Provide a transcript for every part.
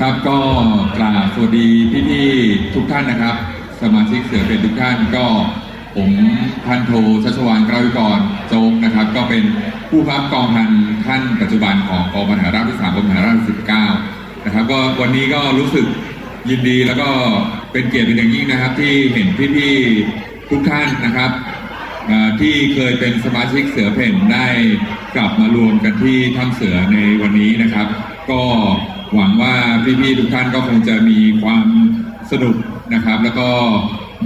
ครับก็กราบสวัสดีพี่ๆทุกท่านนะครับ สมาชิกเสือเป็นทุกท่านก็ผมพันโทชัชวานกล้าวิกรโจงนะครับ ก็เป็นผู้พับกองพันท่านปัจจุบันของกองพันทหาราบที่สามกองพันทหาราบที่สิบเก้านะครับ ก็วันนี้ก็รู้สึกยินดีแล้วก็เป็นเกียรติเป็นอย่างยิ่งนะครับ ที่เห็นพี่ๆทุกท่านนะครับที่เคยเป็นสมาชิกเสือเพ่นได้กลับมารวมกันที่ถ้ำเสือในวันนี้นะครับ ก็ หวังว่าพี่ๆทุกท่านก็คงจะมีความสนุกนะครับ แล้วก็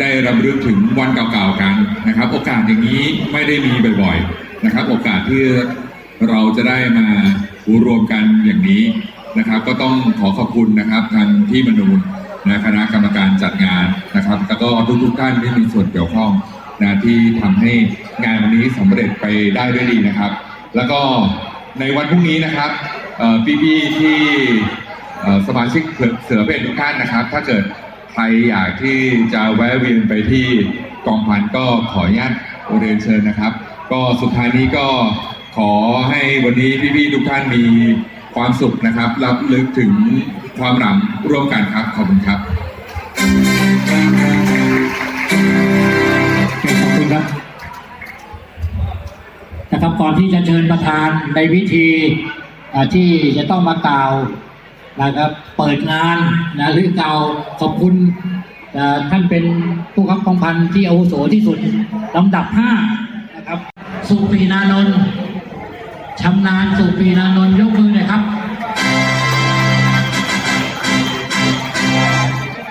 ได้รำลึกถึงวันเก่าๆกันนะครับ โอกาสอย่างนี้ไม่ได้มีบ่อยๆนะครับ โอกาสที่เราจะได้มารวมกันอย่างนี้นะครับ ก็ต้องขอขอบคุณนะครับทางที่มนูนนะคณะกรรมการจัดงานนะครับ แล้วก็ทุกๆท่านที่มีส่วนเกี่ยวข้องนะที่ทำให้งานวันนี้สำเร็จไปได้ด้วยดีนะครับ แล้วก็ในวันพรุ่งนี้นะครับ พี่ๆที่สมาชิกเสือเสือเป็นทุกท่านนะครับ ถ้าเกิดใครอยากที่จะแวะเวียนไปที่กองพันก็ขออนุญาตเรียนเชิญนะครับ ก็สุดท้ายนี้ก็ขอให้วันนี้พี่ๆทุกท่านมีความสุขนะครับ รับลึกถึงความหลังร่วมกันครับ ขอบคุณครับ ขอบคุณครับ นะครับก่อนที่จะเชิญประธานในพิธี ที่จะต้องมากล่าวนะครับเปิดงานนะหรือกล่าวขอบคุณท่านเป็นผู้ขับกองพันที่อาวุโสที่สุดลำดับห้านะครับสุปีนานนท์ชำนาญสุปีนานนท์ยกมือหน่อยครับ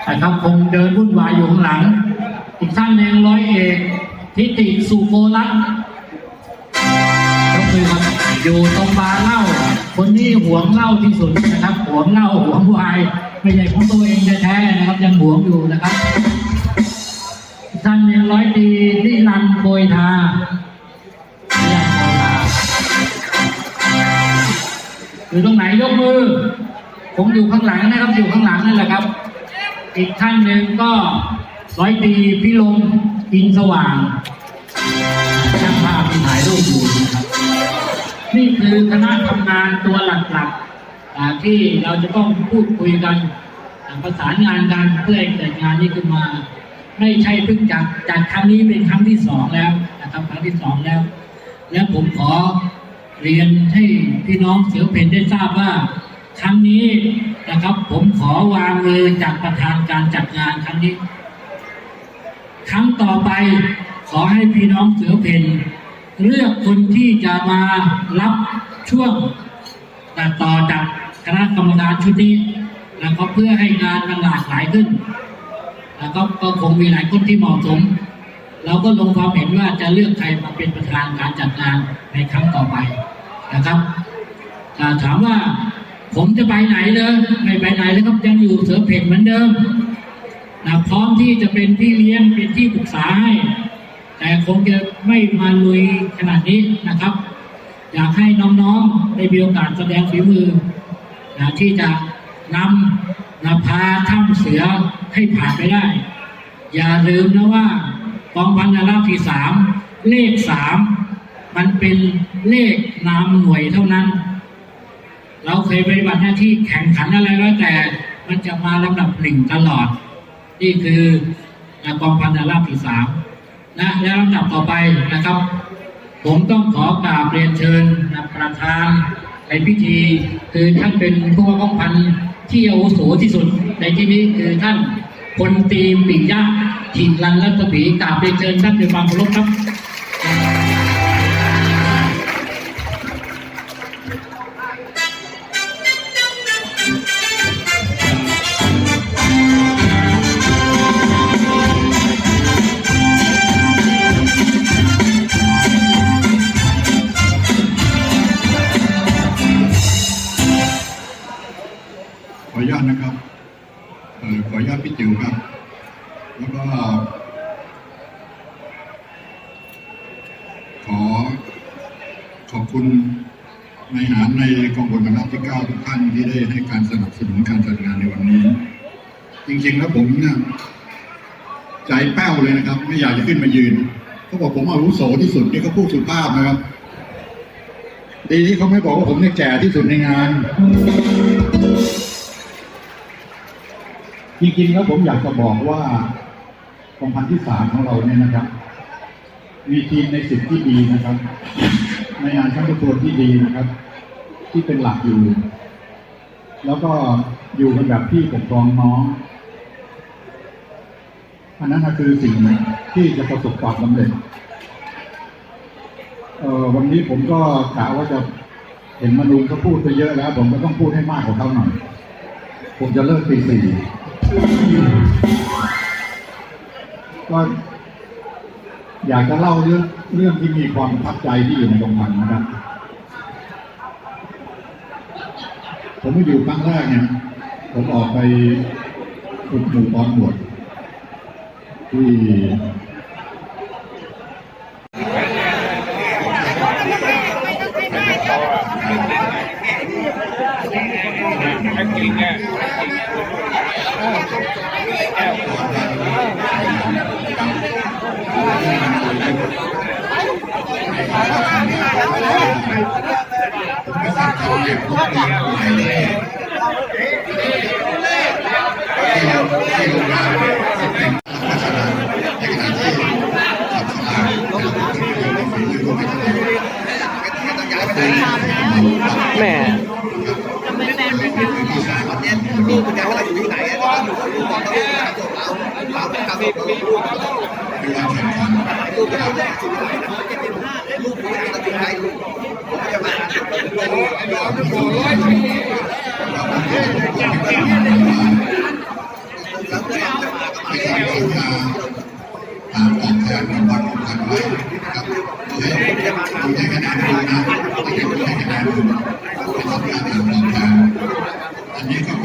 นะครับคงเดินวุ่นวายอยู่ข้างหลัง อีกท่านหนึ่งร้อยเอกทิติสุโกรัตยกมือครับอยู่ตรงบาเล้า คนนี้หวงเหล้าที่สุดนะครับหวงเหล้าหวงวายไม่ใช่ของตัวเองแท้ๆนะครับ ยังหวงอยู่นะครับท่านหนึ่งร้อยตีนิรันโกยทานิรันโกยทาอยู่ตรงไหนยกมือ ผมอยู่ข้างหลังนะครับอยู่ข้างหลังนั่นแหละครับ อีกท่านหนึ่งก็ร้อยตีพิลมอินสว่างช่างภาพที่ถ่ายรูปอยู่ นี่คือคณะทำงานตัวหลักๆที่เราจะต้องพูดคุยกันประสานงานกันเพื่อให้เกิดงานนี้ขึ้นมา ไม่ใช่เพิ่งจัดจัดครั้งนี้เป็นครั้งที่สองแล้วนะครับครั้งที่สองแล้ว และผมขอเรียนให้พี่น้องเสือเพนได้ทราบว่า ครั้งนี้นะครับ ผมขอวางมือจากประธานการจัดงานครั้งนี้ ครั้งต่อไปขอให้พี่น้องเสือเพ่น เลือกคนที่จะมารับช่วงตัดต่อจากคณะกรรมการชุดนี้แล้วก็เพื่อให้งานมันหลากหลายขึ้น แล้วก็ก็คงมีหลายคนที่เหมาะสม เราก็ลงความเห็นว่าจะเลือกใครมาเป็นประธานการจัดงานในครั้งต่อไปนะครับาถามว่าผมจะไปไหนเลยไม่ไปไหนเลยครับยังอยู่เสือเพ่นเหมือนเดิมนะพร้อมที่จะเป็นพี่เลี้ยงเป็นที่ปรึกษาให้ แต่คงจะไม่มาลุยขนาดนี้นะครับ อยากให้น้องๆได้มีโอกาสแสดงฝีมือนะที่จะนำนะพาถ้ำเสือให้ผ่านไปได้ อย่าลืมนะว่ากองพันราที่สามเลขสามมันเป็นเลขนามหน่วยเท่านั้น เราเคยปฏิบัติหน้าที่แข่งขันอะไรแล้วแต่มันจะมาลำดับหนึ่งตลอด นี่คือกองพันราที่สามะและลำดับต่อไปนะครับ ผมต้องขอกราบเรียนเชิญประธานในพิธี คือท่านเป็นผู้ว่ากองพันที่อาวุโสที่สุด ในที่นี้คือท่านพลตรีปิยะถิ่นรันรัตปีกราบเรียนเชิญท่านด้วยความเคารพครับ อ่อขออนุญาตพี่จิ๋วครับ แล้วก็ขอขอบคุณนายหารในกองพลกำลังที่เก้าทุกท่านที่ได้ให้การสนับสนุนการจัดงานในวันนี้ จริงๆแล้วผมเนี่ยใจแป้วเลยนะครับ ไม่อยากจะขึ้นมายืนเขาบอกผมอาวุโสที่สุดนี่เขาพูดสุภาพนะครับ ดีที่เขาไม่บอกว่าผมเนี่ยแก่ที่สุดในงาน จริงๆแล้วผมอยากจะบอกว่ากองพันที่สามของเราเนี่ยนะครับ มีทีมในสิบที่ดีนะครับ ในงานชั้นประทวนที่ดีนะครับ ที่เป็นหลักอยู่ แล้วก็อยู่กันแบบพี่ปกครองน้องอันนั้นคือสิ่งที่จะประสบความสำเร็จเออวันนี้ผมก็กะว่าจะเห็นมนุษย์เขาพูดไปเยอะแล้ว ผมก็ต้องพูดให้มากกว่าเขาหน่อย ผมจะเลิกตีสี่ ก็อยากจะเล่าเรื่องเรื่องที่มีความประทับใจที่อยู่ในโรงพยาบาลนะครับ ผมมาอยู่ครั้งแรกเนี่ย ผมออกไปฝึกหมู่ตอนบวชที่แหม่ลูกคุณยายว่าเราอยู่ที่ไหนอะตอนอยู่กับลูกบอกเราลูกกระ แรกสุดเลยนะลูกคุณยายเราอยู่ไหนลูกผมจะมาแล้วเพื่อนจะมาก็มา ในการสัญญาตามตอบแทนรางวัลของท่านไว้นะครับให้ผู้ให้คะแน นดูนะให้ผู้ให้คะแนนดูเป็นสัญญาตามตอบแทนอันนี้ก็